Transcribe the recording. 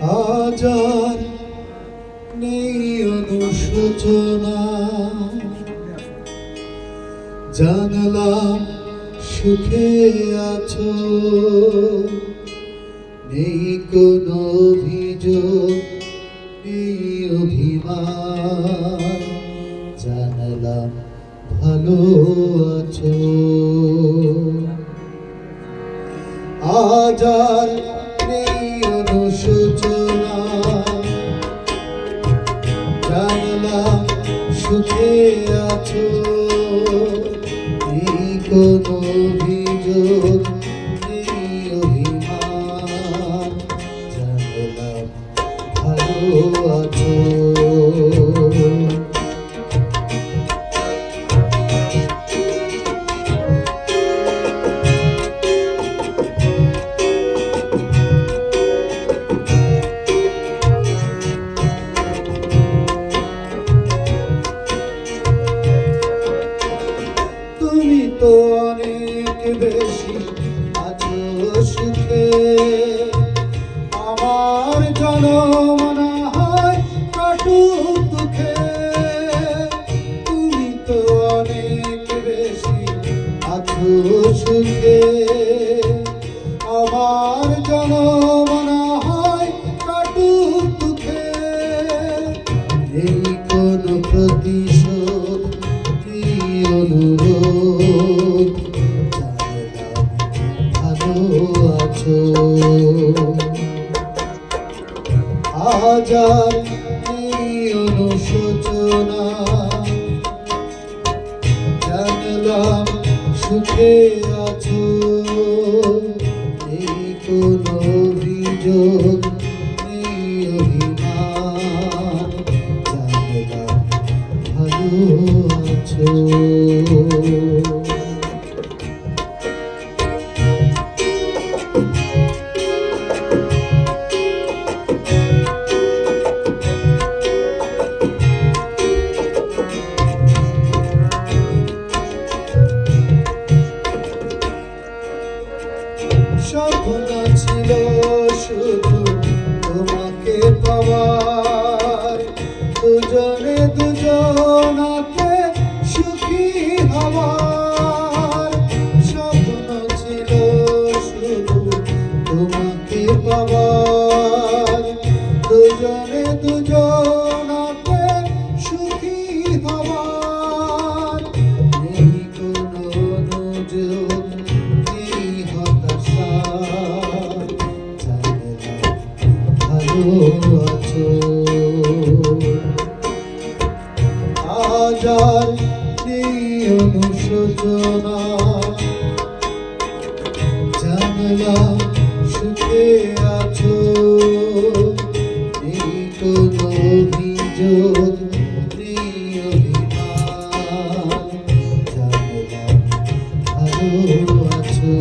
আজ আর নেই অনুশোচনা। জানলাম সুখে আছো, নেই কোনো অভিযোগ, নেই অভিমান। জানলাম ভালো আছো। আজ সুখে আছো নেই কোনো অভিযোগ নেই অভিমান জানলাম ভালো তো অনেক বেশি আছো সুখে। আমার জনম না হয় কাটুক দুঃখে। তুমি তো অনেক বেশি আছো সুখে। আমার জনম আছো আজ আর নেই অনুশোচনা জানলাম সুখে শুধু তোমাকে পাওয়ার। দুজনে দুজনাকে সুখী হওয়ার। স্বপ্ন ছিল শুধু তোমাকে পাওয়ার। দুজনে দুজনাকে আজ আর নেই অনুশোচনা জানলাম সুখে আছো নেই কোনো অভিযোগ নেই অভিমান জানলাম ভালো আছো।